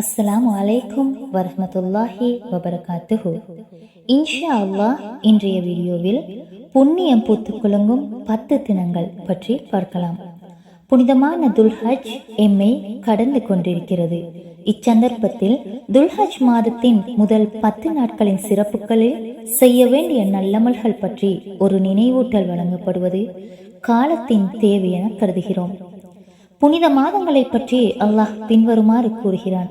அஸ்லாம் அலைக்கும் வரமத்துல்லாஹி வபரகாத்துஹு. இன்ஷா அல்லாஹ் இன்றைய வீடியோவில் புண்ணியம் பூத்து குலுங்கும் பத்து தினங்கள் பற்றி பார்க்கலாம். புனிதமான துல்ஹஜ் எம்மை கடந்து கொண்டிருக்கிறது. இச்சந்தர்ப்பத்தில் துல்ஹஜ் மாதத்தின் முதல் பத்து நாட்களின் சிறப்புகளில் செய்ய வேண்டிய நல்லமல்கள் பற்றி ஒரு நினைவூட்டல் வழங்கப்படுவது காலத்தின் தேவை என கருதுகிறோம். புனித மாதங்களை பற்றி அல்லாஹ் பின்வருமாறு கூறுகிறான்.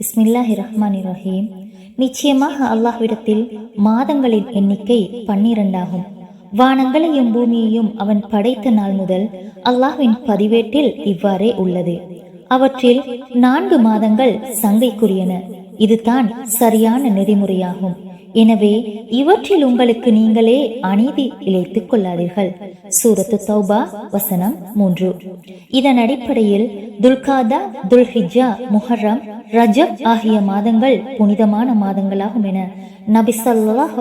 பிஸ்மில்லாஹி ரஹ்மான் ரஹீம் நிச்சயமாக அல்லாஹ்விடத்தில் மாதங்களின் எண்ணிக்கை பன்னிரண்டாகும். வானங்களையும் பூமியையும் அவன் படைத்த நாள் முதல் அல்லாஹ்வின் பதிவேட்டில் இவ்வாறே உள்ளது. அவற்றில் நான்கு மாதங்கள் சங்கைக்குரியன. இதுதான் சரியான நெறிமுறையாகும். எனவே இவற்றில் உங்களுக்கு நீங்களே அநீதி இழைத்துக் கொள்ளாதீர்கள். சூரத்து தௌபா வசனம் மூன்று. இதன் அடிப்படையில் துல்காதா துல்ஹிஜா முஹர்ரம் ரஜப் ஆகிய மாதங்கள் புனிதமான மாதங்களாகும் என நபி ஸல்லல்லாஹு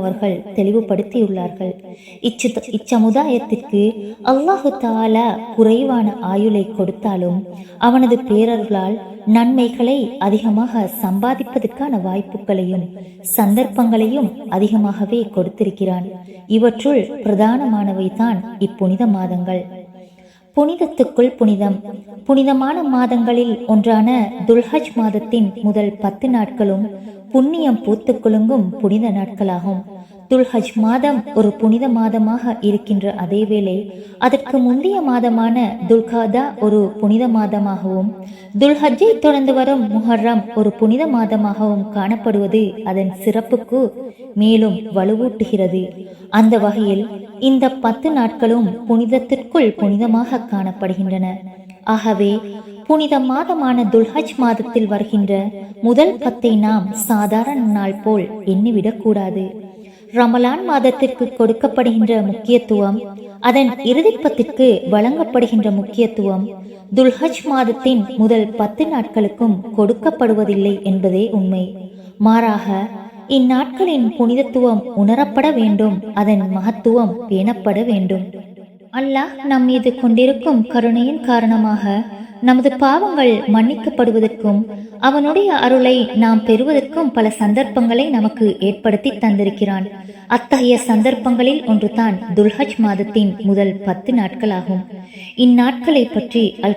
அவர்கள் தெளிவுபடுத்தியுள்ளார்கள். இச்சு இச்சமுதாயத்திற்கு அல்லாஹு தாலா குறைவான ஆயுளை கொடுத்தாலும் அவனது பேரர்களால் நன்மைகளை அதிகமாக சம்பாதிப்பதற்கான வாய்ப்புகளையும் சந்தர்ப்பங்களையும் அதிகமாகவே கொடுத்திருக்கிறான். இவற்றுள் பிரதானமானவை தான் இப்புனித மாதங்கள். புனிதத்துக்குள் புனிதம். புனிதமான மாதங்களில் ஒன்றான துல்ஹஜ் மாதத்தின் முதல் பத்து நாட்களும் புண்ணியம் பூத்து குலுங்கும் புனித நாட்களாகும். துல்ஹஜ் மாதம் ஒரு புனித மாதமாக இருக்கின்ற அதேவேளை அதற்கு முந்தைய மாதமான துல்காதா ஒரு புனித மாதமாகவும் துல்ஹஜ்ஜை தொடர்ந்து வரும் முஹர்ரம் ஒரு புனித மாதமாகவும் காணப்படுவது அதன் சிறப்புக்கு மேலும் வலுவூட்டுகிறது. அந்த வகையில் இந்த பத்து நாட்களும் புனிதத்திற்குள் புனிதமாக காணப்படுகின்றன. ஆகவே புனித மாதமான துல்ஹஜ் மாதத்தில் வருகின்ற முதல் பத்தை நாம் சாதாரண நாள் போல் எண்ணிவிடக்கூடாது. ரமலான் மாதத்திற்கு கொடுக்கப்படுகின்ற முக்கியத்துவம் அதன் இறுதிப்பத்திற்கு வழங்கப்படுகின்ற முக்கியத்துவம் துல்ஹஜ் மாதத்தின் முதல் பத்து நாட்களுக்கும் கொடுக்கப்படுவதில்லை என்பதே உண்மை. மாறாக இந்நாட்களின் புனிதத்துவம் உணரப்பட வேண்டும் அதன் மகத்துவம் பேணப்பட வேண்டும். அல்லாஹ் நம் மீது கொண்டிருக்கும் கருணையின் காரணமாக நமது பாவங்கள் மன்னிக்கப்படுவதற்கும் அவனுடைய அருளை நாம் பெறுவதற்கும் பல சந்தர்ப்பங்களை நமக்கு ஏற்படுத்தி தந்திருக்கிறான். அத்தகைய சந்தர்ப்பங்களில் ஒன்றுதான் துல்ஹஜ் மாதத்தின் முதல் பத்து நாட்களாகும். இந்நாட்களை பற்றி அல்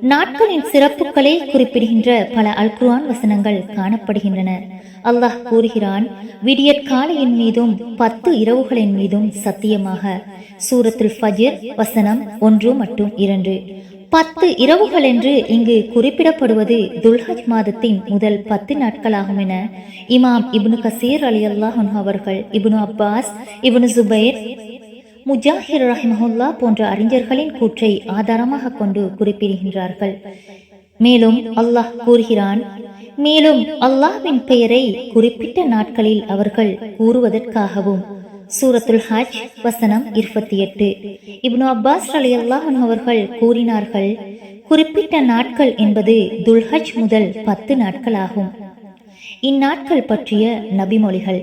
நாட்களின் சிறப்புகளை குறிப்பிடுகின்ற பல அல் வசனங்கள் காணப்படுகின்றன. அல்லாஹ் கூறுகிறான் விடியற்காலையின் மீதும் பத்து இரவுகளின் மீதும் சத்தியமாக. சூரத்தில் ஃபஜிர் வசனம் ஒன்று மற்றும் இரண்டு. பத்து இரவுகள் என்று இங்கு குறிப்பிடப்படுவது துல்ஹஜ் மாதத்தின் முதல் பத்து நாட்களாகும் என இமாம் இப்னு கசீர் அலி அல்லாஹ் அவர்கள் Ibn Abbas Ibn Zubair Mujahid ரஹிமஹுல்லா போன்ற அறிஞர்களின் கூற்றை ஆதாரமாக கொண்டு குறிப்பிடுகின்றார்கள். மேலும் அல்லாஹ் கூறுகிறான் மேலும் அல்லாஹ்வின் பெயரை குறிப்பிட்ட நாட்களில் அவர்கள் கூறுவதற்காகவும் சூரத்துல் ஹஜ் வசனம் இருபத்தி எட்டு. இப்னு அப்பாஸ் அலி அல்லாஹன் அவர்கள் கூறினார்கள் குறிப்பிட்ட நாட்கள் என்பது துல்ஹஜ் முதல் பத்து நாட்களாகும். இந்நாட்கள் பற்றிய நபிமொழிகள்.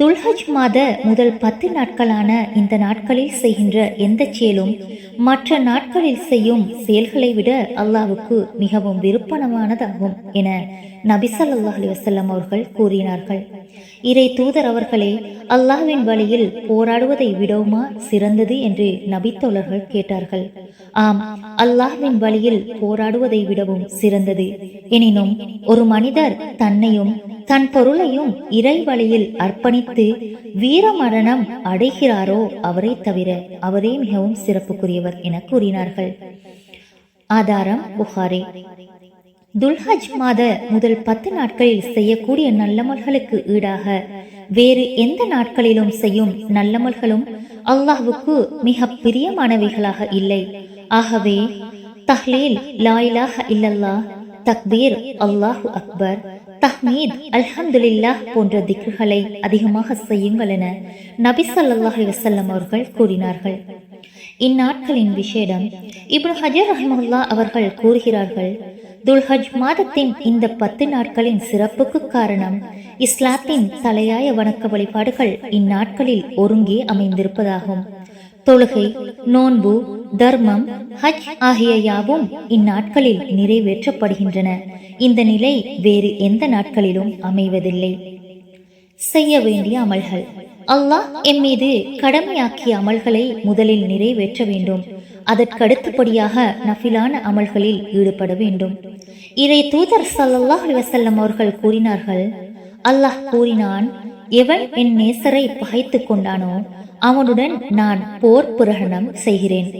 துல்ஹஜ் மாத முதல் பத்து நாட்களான இந்த நாட்களில் செய்கின்ற எந்த செயலும் மற்ற நாட்களில் செய்யும் செயல்களை விட அல்லாவுக்கு மிகவும் விருப்பமானதாகும் என நபி ஸல்லல்லாஹு அலைஹி அவர்கள் கூறினார்கள். இறை தூதர் அவர்களே அல்லாஹ்வின் வழியில் போராடுவதை விடவுமா சிறந்தது என்று நபித்தோழர்கள் கேட்டார்கள். ஆம் அல்லாஹ்வின் வழியில் போராடுவதை விடவும் சிறந்தது. எனினும் ஒரு மனிதர் தன்னையும் தன் பொருளையும் இறை வழியில் அர்ப்பணித்து வீரமரணம் அடைகிறாரோ அவரை தவிர அவரே மிகவும் சிறப்புக்குரியவர் என கூறினார்கள். ஆதாரம் புகாரி. துல்ஹஜ் மாத முதல் பத்து நாட்களில் செய்யக்கூடிய நல்லமல்களுக்கு ஈடாக. வேறு எந்த நாட்களிலும் செய்யும் நல்லமல்களும் அல்லாஹுக்கு மிக பிரியமானவைகளாக இல்லை. ஆகவே தஹ்லீல் லாயிலாக இல்லல்லா தக்பீர் அல்லாஹு அக்பர் தஹ்மீத் அல்ஹம்துலில்லாஹ் போன்ற திக்குகளை அதிகமாக செய்யுங்கள் என நபி சல்லாஹி வசல்லம் அவர்கள் கூறினார்கள். இந்நாட்களின் விசேடம் இப்னு ஹஜர் ரஹ்மல்லா அவர்கள் கூறுகிறார்கள் துல்ஹஜ் மாதத்தின் இந்த பத்து நாட்களின் சிறப்புக்கு காரணம் இஸ்லாத்தின் தலையாய வணக்க வழிபாடுகள் இந்நாட்களில் ஒருங்கே அமைந்திருப்பதாகும். தொழுகை நோன்பு தர்மம் ஹஜ் ஆகிய யாவும் இந்நாட்களில் நிறைவேற்றப்படுகின்றன. இந்த நிலை வேறு எந்த நாட்களிலும் அமைவதில்லை. செய்ய வேண்டிய அமல்கள். அல்லாஹ் எம் மீது கடமையாக்கிய அமல்களை முதலில் நிறைவேற்ற வேண்டும். அதற்கடுத்தபடியாக நஃபிலான அமல்களில் ஈடுபட வேண்டும். இதை தூதர் சல்லாஹ் அலிவசல்லம் அவர்கள் கூறினார்கள் அல்லாஹ் கூறினான் எவன் என் நேசரை பகைத்து கொண்டானோ அவனுடன் நான் போர் புரகணம் செய்கிறேன்.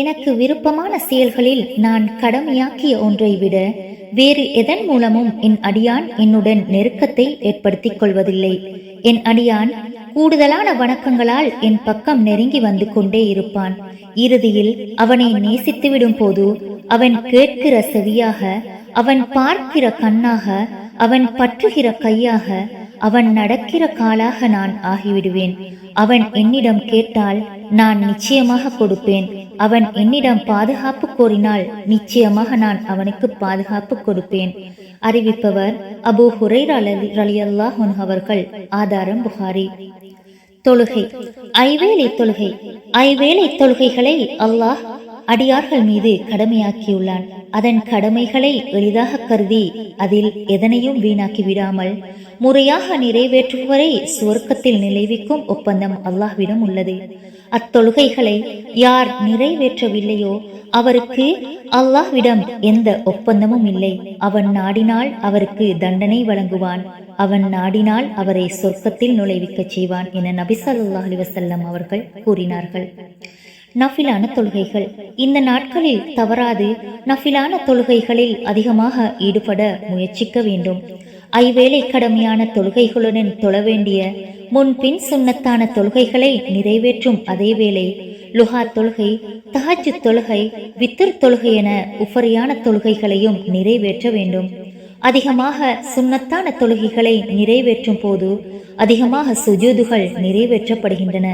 எனக்கு விருப்பமான செயல்களில் நான் கடமையாக்கிய ஒன்றை விட வேறு எதன் மூலமும் என் அடியான் என்னுடன் நெருக்கத்தை ஏற்படுத்திக் கொள்வதில்லை. என் அடியான் கூடுதலான வணக்கங்களால் என் பக்கம் நெருங்கி வந்து கொண்டே இருப்பான். இறுதியில் அவனை நேசித்துவிடும் போது அவன் கேட்கிற செவியாக அவன் பார்க்கிற கண்ணாக அவன் பற்றுகிற கையாக அவன் நடக்கிற காலாக நான் ஆகிவிடுவேன். அவன் என்னிடம் கேட்டால் நான் நிச்சயமாக கொடுப்பேன். அவன் என்னிடம் பாதுகாப்பு கோரினால் நிச்சயமாக நான் அவனுக்கு பாதுகாப்பு கொடுப்பேன். அறிவிப்பவர் அபு ஹுரை ரலியல்லாஹு அவர்கள் ஆதாரம் புகாரி. தொழுகை. ஐவேளை தொழுகை. ஐவேளை தொழுகைகளை அல்லாஹ் அடியார்கள் மீது கடமையாக்கியுள்ளான். அதன் கடமைகளை எளிதாக கருதி அதில் எதனையும் வீணாக்கி விடாமல் முறையாக நிறைவேற்றுவரை சுவர்க்கத்தில் நிலைவிக்கும் ஒப்பந்தம் அல்லாஹ்விடம் உள்ளது. அத்தொழுகைகளை யார் நிறைவேற்றவில்லையோ அவருக்கு அல்லாஹ்விடம் எந்த ஒப்பந்தமும் இல்லை. அவன் நாடினால் அவருக்கு தண்டனை வழங்குவான். அவன் நாடினால் அவரை சொர்க்கத்தில் நுழைவிக்கச் செய்வான் என நபி ஸல்லல்லாஹு அலைஹி அவர்கள் கூறினார்கள். நஃபிலான தொழுகைகள். இந்த நாட்களில் தவறாது நஃபிலான தொழுகைகளில் அதிகமாக ஈடுபட முயற்சிக்க வேண்டும். ஐவேளை கடமையான தொழுகைகளுடன் தொழ வேண்டிய முன்பின் சுன்னத்தான தொழுகைகளை நிறைவேற்றும் அதேவேளை லுஹா தொழுகை தஹஜ் தொழுகை வித்திர் தொழுகை என உஃபரியான தொழுகைகளையும் நிறைவேற்ற வேண்டும். அதிகமாக சுன்னத்தான தொழுகைகளை நிறைவேற்றும் போது அதிகமாக சுஜூதுகள் நிறைவேற்றப்படுகின்றன.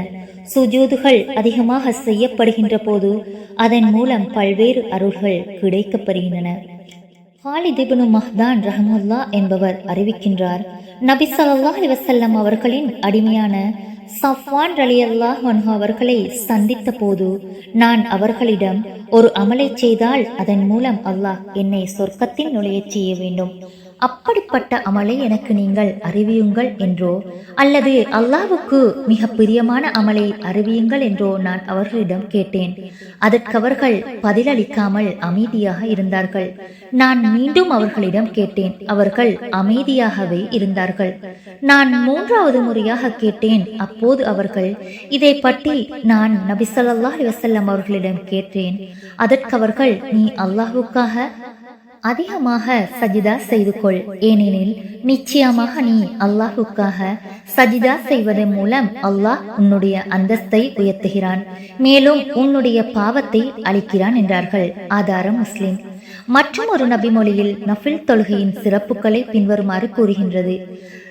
சுஜூதுகள் அதிகமாக செய்யப்படுகின்ற போது அதன் மூலம் பல்வேறு அருள்கள் கிடைக்கப்படுகின்றன. ஹாலித் மஹ்தான் ரஹமுல்லா என்பவர் அறிவிக்கின்றார் நபி ஸல்லல்லாஹு அலைஹி அவர்களின் அடிமையான சஃப்வான் அலி அல்லாஹ் அவர்களை சந்தித்த போது நான் அவர்களிடம் ஒரு அமலை செய்தால் அதன் மூலம் அல்லாஹ் என்னை சொர்க்கத்தில் நுழையச் செய்ய வேண்டும். அப்படிப்பட்ட அமலை எனக்கு நீங்கள் அறிவியுங்கள் என்றோ? அல்லது அல்லாவுக்கு மிக பிரியமான அமலை அறிவியுங்கள் என்றோ நான் அவர்களிடம் கேட்டேன். அதற்கு அவர்கள் பதிலளிக்காமல் அமைதியாக இருந்தார்கள். நான் மீண்டும் அவர்களிடம் கேட்டேன். அவர்கள் அமைதியாகவே இருந்தார்கள். நான் மூன்றாவது முறையாக கேட்டேன். அப்போது அவர்கள் இதை பற்றி நான் நபிசல்லா வசல்லம் அவர்களிடம் கேட்டேன். அதற்கு அவர்கள் நீ அல்லாஹுக்காக அதிகமாக சஜிதா செய்து கொள். ஏனெனில் நிச்சயமாக நீ அல்லாஹுக்காக சஜிதா செய்வதன் மூலம் அல்லாஹ் உன்னுடைய அந்தஸ்தை உயர்த்துகிறான். மேலும் உன்னுடைய பாவத்தை அளிக்கிறான் என்றார்கள். ஆதாரம் முஸ்லிம். மற்றும் ஒரு நபிமொழியில் நஃபில் தொழுகையின் சிறப்புகளை பின்வருமாறு கூறுகின்றது.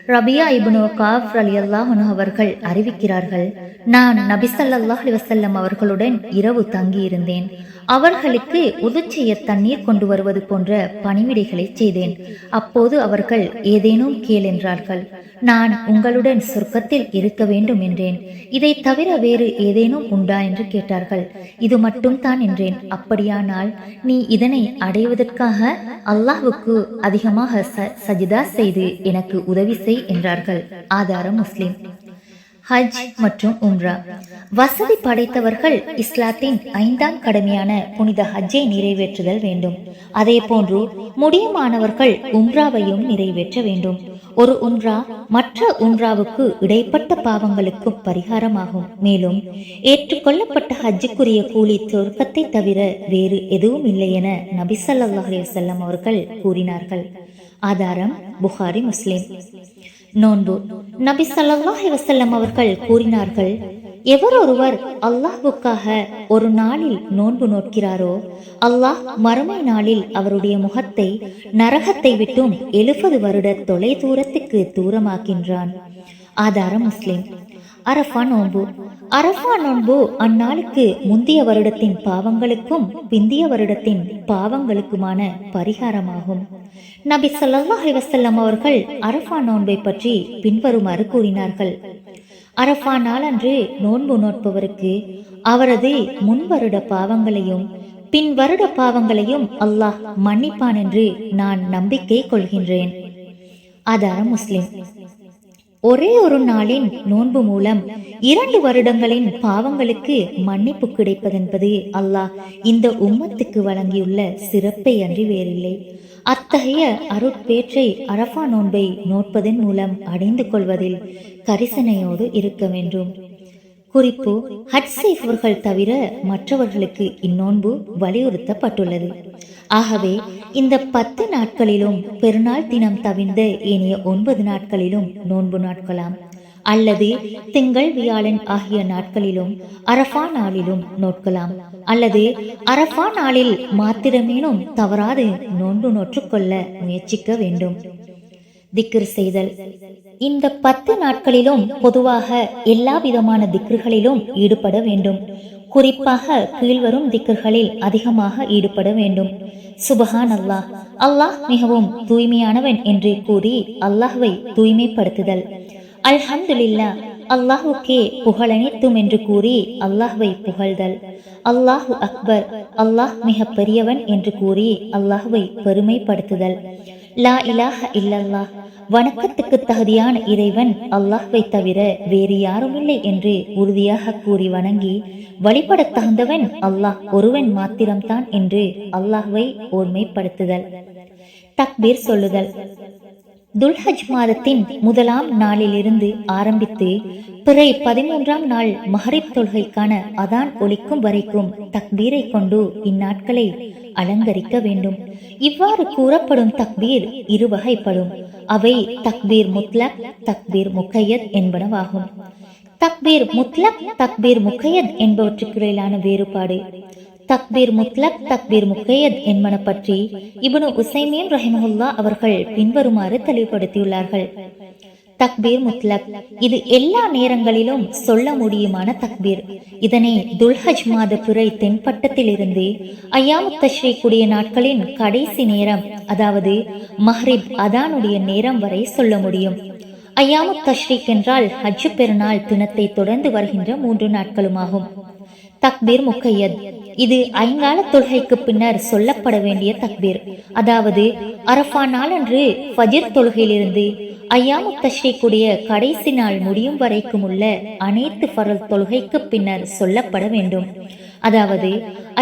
ரபியா இபுனோ காஃப் அலி அல்லாஹன் அவர்கள் அறிவிக்கிறார்கள் நான் நபிசல்லாஹ் அலிவசல்லம் அவர்களுடன் இரவு தங்கியிருந்தேன். அவர்களுக்கு உது தண்ணீர் கொண்டு வருவது போன்ற பணிவிடைகளை செய்தேன். அப்போது அவர்கள் ஏதேனும் கேள் என்றார்கள். நான் உங்களுடன் சொர்க்கத்தில் இருக்க வேண்டும் என்றேன். இதை தவிர வேறு ஏதேனும் உண்டா என்று கேட்டார்கள். இது மட்டும் தான் என்றேன். அப்படியானால் நீ இதனை அடைவதற்காக அல்லாஹுக்கு அதிகமாக ச- சஜிதா செய்து எனக்கு உதவி செய் என்றார்கள். ஆதாரம் முஸ்லிம். ஹஜ் மற்றும் உம்ரா. வசதி படைத்தவர்கள் இஸ்லாத்தின் ஐந்தாம் கடமையான புனித ஹஜ்ஜை நிறைவேற்றுதல் வேண்டும். அதே போன்று முடியுமானவர்கள் உம்ராவையும் நிறைவேற்ற வேண்டும். ஒரு உம்ரா மற்ற உம்ராவுக்கு இடைப்பட்ட பாவங்களுக்கு பரிகாரமாகும். மேலும் ஏற்றுக்கொள்ளப்பட்ட ஹஜ்ஜுக்குரிய கூலி சொர்க்கத்தை தவிர வேறு எதுவும் இல்லை என நபி ஸல்லல்லாஹு அலைஹி அவர்கள் கூறினார்கள். ஆதாரம் புகாரி முஸ்லிம். நோன்பு. நபி ஸல்லல்லாஹு வசல்லம் அவர்கள் கூறினார்கள் எவர் ஒருவர் அல்லாஹுக்காக ஒரு நாளில் நோன்பு நோக்கிறாரோ அல்லாஹ் மறுமை நாளில் அவருடைய முகத்தை நரகத்தை விட்டும் எழுபது வருட தொலை தூரத்துக்கு தூரமாக்கின்றான். ஆதாரம் முஸ்லிம். அரஃபா நோன்பு. அரஃபா நோன்பு அந்நாளுக்கு முந்தைய வருடத்தின் பாவங்களுக்கும் பிந்திய வருடத்தின் பாவங்களுக்குமான பரிகாரமாகும். நபி ஸல்லல்லாஹு வசல்லம் அவர்கள் அரஃபா நோன்பை பற்றி பின்வருமாறு கூறினார்கள். அரஃபா நாளன்று நோன்பு நோட்பவருக்கு அவரது முன்வருட பாவங்களையும் பின் வருட பாவங்களையும் அல்லாஹ் மன்னிப்பான் என்று நான் நம்பிக்கை கொள்கின்றேன். ஆதாரம் முஸ்லிம். ஒரே ஒரு நாளின் நோன்பு மூலம் இரண்டு வருடங்களின் பாவங்களுக்கு மன்னிப்பு கிடைப்பதென்பது அல்லாஹ் இந்த உம்மத்துக்கு வழங்கியுள்ள சிறப்பை அன்றி வேறில்லை. அத்தகைய அருட்பேற்றை அரஃபா நோன்பை நோட்பதன் மூலம் அடைந்து கொள்வதில் கரிசனையோடு இருக்க வேண்டும். குறிப்பு ஹஜ் செய்பவர்கள் தவிர மற்றவர்களுக்கு இந்நோன்பு வலியுறுத்தப்பட்டுள்ளது. ஆகவே இந்த பத்து நாட்களிலும் பெருநாள் தினம் தவிர்ந்த ஏனைய ஒன்பது நாட்களிலும் நோன்பு நாட்களாம். அல்லது திங்கள் வியாழன் ஆகிய நாட்களிலும் அரஃபா நாளிலும் நோட்கலாம் அல்லது அரஃபா நாளில் மாத்திரமேனும் தவறாது நோன்பு நோற்றுக்கொள்ள முயற்சிக்க வேண்டும். திக்ர் செய்தல். இந்த பத்து நாட்களிலும் பொதுவாக எல்லா விதமான திக்ருகளிலும் ஈடுபட வேண்டும். குறிப்பாக கீழ்வரும் திக்குகளில் அதிகமாக ஈடுபட வேண்டும். சுபஹான் அல்லாஹ் அல்லாஹ் மிகவும் தூய்மையானவன் என்று கூறி அல்லாஹ்வை தூய்மைப்படுத்துதல். அல்ஹம்துலில்லா. அல்லாஹுக்கே புகழனைத்தும் என்று கூறி அல்லாஹ்வை புகழ்தல். அல்லாஹு அக்பர். அல்லாஹ் மிக பெரியவன் என்று கூறி அல்லாஹ்வை பெருமைப்படுத்துதல். லா இலாஹ இல்லல்லாஹ் வணக்கத்துக்கு தகுதியான இறைவன் அல்லாஹ்வை தவிர வேறு யாருமில்லை என்று உறுதியாக கூறி வணங்கி வழிபட தகுந்தவன் அல்லாஹ் ஒருவன் மாத்திரம்தான் என்று அல்லாஹ்வை ஓர்மைப்படுத்துதல். தக்பீர் சொல்லுதல். துல்ஹஜ் மாதத்தின் முதலாம் நாளிலிருந்து ஆரம்பித்து பிறை பதிமூன்றாம் நாள் மஹரிப் தொழுகைக்கான அதான் ஒலிக்கும் வரைக்கும் தக்பீரை கொண்டு இந்நாட்களை அலங்கரிக்க வேண்டும். இவ்வாறு கூறப்படும் தக்பீர் இரு வகைப்படும் அவை தக்பீர் முத்லக் தக்பீர் முக்கையத் என்பனவாகும். தக்பீர் முத்லக் தக்பீர் முக்கையத் என்பவற்றுக்கிடையிலான வேறுபாடு. தக்பீர் முத்லக் தக்பீர் முக்கையத் என்பன பற்றி இபனு உசைமீன் ரஹிமஹுல்லா அவர்கள் பின்வருமாறு தெளிவுபடுத்தியுள்ளார்கள். தக்பீர் முத்லக் இது எல்லா நேரங்களிலும் சொல்ல முடியுமான தக்பீர். இதனை துல்ஹஜ் மாத பிறை தென்பட்டத்திலிருந்து ஐயாமு தஸ்ரீ கூடிய நாட்களின் கடைசி நேரம் அதாவது மஹ்ரிப் அதானுடைய நேரம் வரை சொல்ல முடியும். ஐயாமு தஷ்ரீக் என்றால் ஹஜ்ஜு பெருநாள் தினத்தை தொடர்ந்து வருகின்ற மூன்று நாட்களுமாகும். தக்பீர் முக்கையத் இது ஐங்கால தொழுகைக்கு பின்னர் சொல்லப்பட வேண்டிய தக்பீர். அதாவது அரஃபா நாளன்று ஃபஜிர் தொழுகையிலிருந்து ஐயாமு தஷ்ரீக்குடைய கடைசி நாள் முடியும் வரைக்கும் உள்ள அனைத்து ஃபரல் தொழுகைக்கு பின்னர் சொல்லப்பட வேண்டும். அதாவது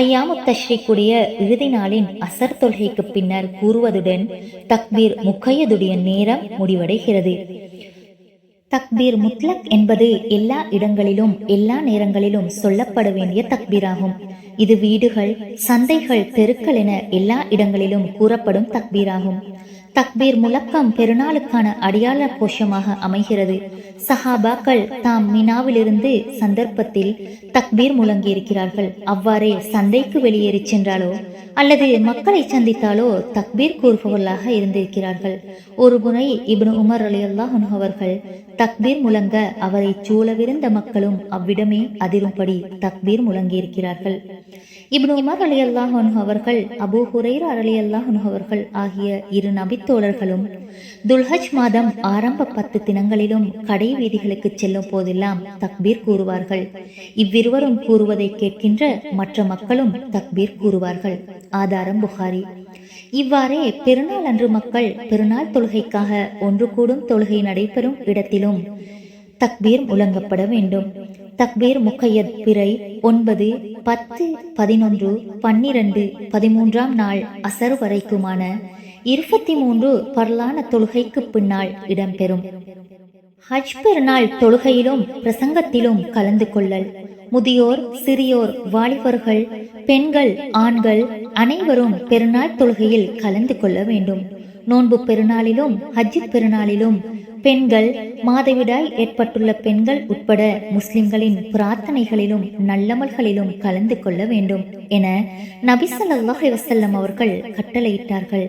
ஐயாமு தஷ்ரீக்குடைய இறுதி நாளின் அசர் தொழுகைக்கு பின்னர் கூறுவதுடன் தக்பீர் முக்கையதுடைய நேரம் முடிவடைகிறது. தக்பீர் முத்லக் என்பது எல்லா இடங்களிலும் எல்லா நேரங்களிலும் சொல்லப்பட வேண்டிய தக்பீராகும். இது வீடுகள் சந்தைகள் தெருக்கள் என எல்லா இடங்களிலும் கூறப்படும் தக்பீராகும். தக்பீர் முழக்கம் பெருநாளுக்கான அடையாள கோஷமாக அமைகிறது. சஹாபாக்கள் தாம் மினாவிலிருந்து சந்தர்ப்பத்தில் தக்பீர் முழங்கியிருக்கிறார்கள். அவ்வாறே சந்தைக்கு வெளியேறி சென்றாலோ அல்லது மக்களை சந்தித்தாலோ தக்பீர் கூறுபவர்களாக இருந்திருக்கிறார்கள். ஒரு முறை இப்னு உமர் அலி அவர்கள் தக்பீர் முழங்க அவரை சூழவிருந்த மக்களும் அவ்விடமே அதிரும்படி தக்பீர் முழங்கியிருக்கிறார்கள். இப்னு உமர் அலி அல்லாஹன் அவர்கள் அபு ஹுரைர் அலி அல்லாஹன் அவர்கள் ஆகிய இரு நபித்தோழர்களும் துல்ஹஜ் மாதம் ஆரம்ப பத்து தினங்களிலும் கடை வீதிகளுக்கு செல்லும் போதெல்லாம் தக்பீர் கூறுவார்கள். இவ்விருவரும் கூறுவதை கேட்கின்ற மற்ற மக்களும் தக்பீர் கூறுவார்கள். ஆதாரம் புகாரி. இவ்வாறே பெருநாள் அன்று மக்கள் பெருநாள் தொழுகைக்காக ஒன்று கூடும் தொழுகை நடைபெறும் இடத்திலும் தக்பீர் முழங்கப்பட வேண்டும். தக்பீர் முக்கையத் பிறை ஒன்பது பத்து பதினொன்று பன்னிரண்டு பதிமூன்றாம் நாள் அசர் வரைக்குமான இருபத்தி மூன்று பரலான தொழுகைக்கு பின்னால் இடம்பெறும். ஹஜ் பெருநாள் தொழுகையிலும் பிரசங்கத்திலும் கலந்து கொள்ளல். முதியோர் சிறியோர் வாலிபர்கள் பெண்கள் ஆண்கள் அனைவரும் பெருநாள் தொழுகையில் கலந்து கொள்ள வேண்டும். நோன்பு பெருநாளிலும் ஹஜ் பெருநாளிலும் பெண்கள் மாதவிடாய் ஏற்பட்டுள்ள பெண்கள் உட்பட முஸ்லிம்களின் பிரார்த்தனைகளிலும் நல்லமல்களிலும் கலந்து கொள்ள வேண்டும் என நபிசல்லாஹ் வசல்லம் அவர்கள் கட்டளையிட்டார்கள்.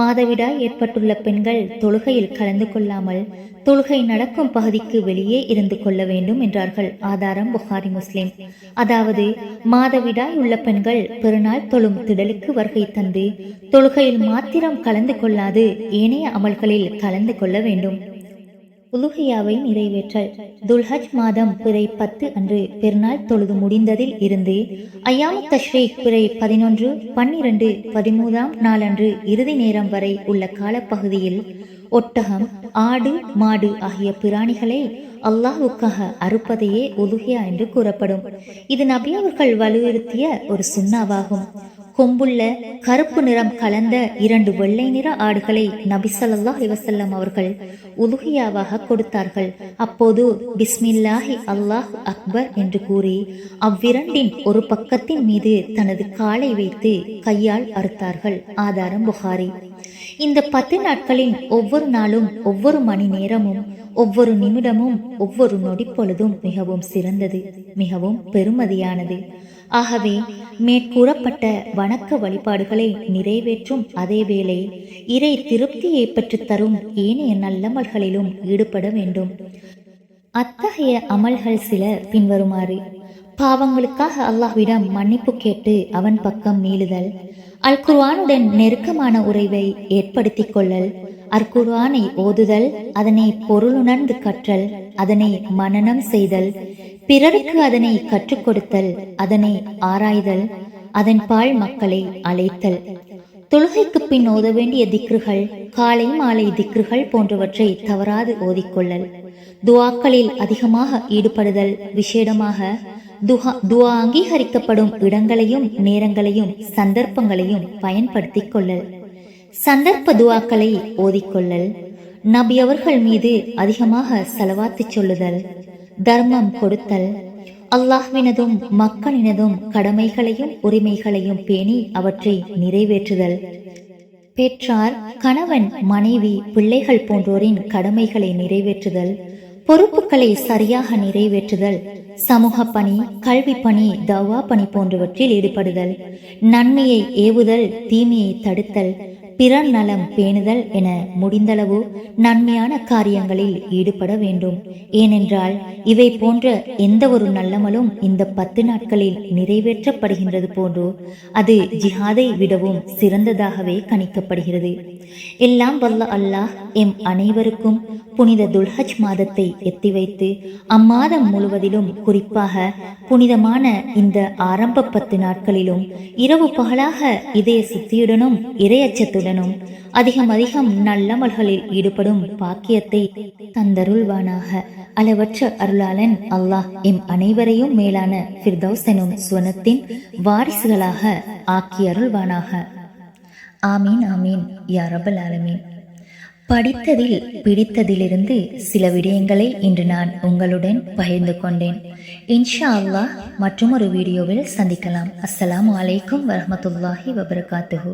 மாதவிடாய் ஏற்பட்டுள்ள பெண்கள் தொழுகையில் கலந்து கொள்ளாமல் தொழுகை நடக்கும் பகுதிக்கு வெளியே இருந்து கொள்ள வேண்டும் என்றார்கள். ஆதாரம் புகாரி முஸ்லிம். அதாவது மாதவிடாய் உள்ள பெண்கள் பெருநாள் தொழும் திடலுக்கு வருகை தந்து தொழுகையில் மாத்திரம் கலந்து கொள்ளாது ஏனைய அமல்களில் கலந்து கொள்ள வேண்டும். உலுஹியாவை நிறைவேற்றல் துல்ஹஜ் மாதம் பிறை பத்து அன்று பெருநாள் தொழுது முடிந்ததில் இருந்து ஐயாமு தஷ்ரீக் பிறை பதினொன்று பன்னிரண்டு பதிமூன்றாம் நாளன்று இறுதி நேரம் வரை உள்ள காலப்பகுதியில் ஒட்டகம் ஆடு மாடு ஆகிய பிராணிகளை அல்லாஹுக்காக அறுப்பதையே உலுகியா என்று கூறப்படும். இது நபி அவர்கள் வலியுறுத்திய ஒரு சுண்ணாவாகும். கொம்புள்ள கருப்பு நிறம் கலந்த இரண்டு வெள்ளை நிற ஆடுகளை நபிசல்லா இவசல்லம் அவர்கள் உதுகியாவாக கொடுத்தார்கள். அப்போது பிஸ்மில்லாஹி அல்லாஹ் அக்பர் என்று கூறி அவ்விரண்டின் ஒரு பக்கத்தின் மீது தனது காலை வைத்து கையால் அறுத்தார்கள். ஆதாரம் புகாரி. இந்த பத்து நாட்களில் ஒவ்வொரு நாளும் ஒவ்வொரு மணி நேரமும் ஒவ்வொரு நிமிடமும் ஒவ்வொரு நொடிப்பொழுதும் மிகவும் சிறந்தது மிகவும் பெருமதியானது. ஆகவே மேற்கூறப்பட்ட வணக்க வழிபாடுகளை நிறைவேற்றும் அதேவேளை இறை திருப்தியை பெற்றுத் தரும் ஏனைய நல்லமல்களிலும் ஈடுபட வேண்டும். அத்தகைய அமல்கள் சில பின்வருமாறு. பாவங்களுக்காக அல்லாஹ்விடம் மன்னிப்பு கேட்டு அவன் பக்கம் மீளுதல் அல் குர்வானுடன் நெருக்கமான உறவை ஏற்படுத்திக் கொள்ளல். அற்குர்வானை ஓதுதல் அதனை பொருளுணர்ந்து கற்றல் அதனை மனனம் செய்தல். பிறருக்கு அதனை கற்றுக் கொடுத்தல் அதனை ஆராய்தல் அதன் பால் மக்களை அழைத்தல். தொழுகைக்கு பின் ஓத வேண்டிய திக்ருகள் காலை மாலை திக்ருகள் போன்றவற்றை தவறாது ஓதிக்கொள்ளல். துவாக்களில் அதிகமாக ஈடுபடுதல் விசேடமாக துஹா துவா அங்கீகரிக்கப்படும் இடங்களையும் நேரங்களையும் சந்தர்ப்பங்களையும் பயன்படுத்திக் கொள்ளல் சந்தர்ப்ப துவாக்களை ஓதிக்கொள்ளல். நபி அவர்கள் மீது அதிகமாக செலவாத்து சொல்லுதல். தர்மம் கொடுத்தல். அல்லாஹ்வினதும் மக்களினதும் கடமைகளையும் உரிமைகளையும் பேணி அவற்றை நிறைவேற்றுதல். பெற்றார் கணவன் மனைவி பிள்ளைகள் போன்றோரின் கடமைகளை நிறைவேற்றுதல். பொறுப்புகளை சரியாக நிறைவேற்றுதல். சமூக பணி கல்வி பணி தவா பணி போன்றவற்றில் ஈடுபடுதல். நன்மையை ஏவுதல் தீமையை தடுத்தல். பிறர் நலம் பேணுதல் என முடிந்தளவு நன்மையான காரியங்களில் ஈடுபட வேண்டும். ஏனென்றால் இவை போன்ற எந்த ஒரு நல்லமலும் இந்த பத்து நாட்களில் நிறைவேற்றப்படுகின்றது போன்றோ அது ஜிஹாதை விடவும் சிறந்ததாகவே கணிக்கப்படுகிறது. எல்லாம் வல்ல அல்லாஹ் எம் அனைவருக்கும் புனித துல்ஹஜ் மாதத்தை எத்தி வைத்து அம்மாதம் முழுவதிலும் குறிப்பாக புனிதமான இந்த ஆரம்ப பத்து நாட்களிலும் இரவு பகலாக இதய சுத்தியுடனும் இரையச்சத்துடனும் அதிகம் அதிகம் நல்லமல்களில் ஈடுபடும் பாக்கியத்தை தந்தருள்வானாக. அளவற்ற அருளாளன் அல்லாஹ் எம் அனைவரையும் மேலான ஃபிர்தௌஸ் எனும் சுவனத்தின் வாரிசுகளாக ஆக்கி அருள்வானாக. ஆமீன் ஆமீன் யாரபல் ஆலமீன். படித்ததில் பிடித்ததிலிருந்து சில விடயங்களை இன்று நான் உங்களுடன் பகிர்ந்து கொண்டேன். இன்ஷா அல்லாஹ் மற்றும் ஒரு வீடியோவில் சந்திக்கலாம். அஸ்ஸலாமு அலைக்கும் வரமத்துல்லாஹி வபர்காத்துஹூ.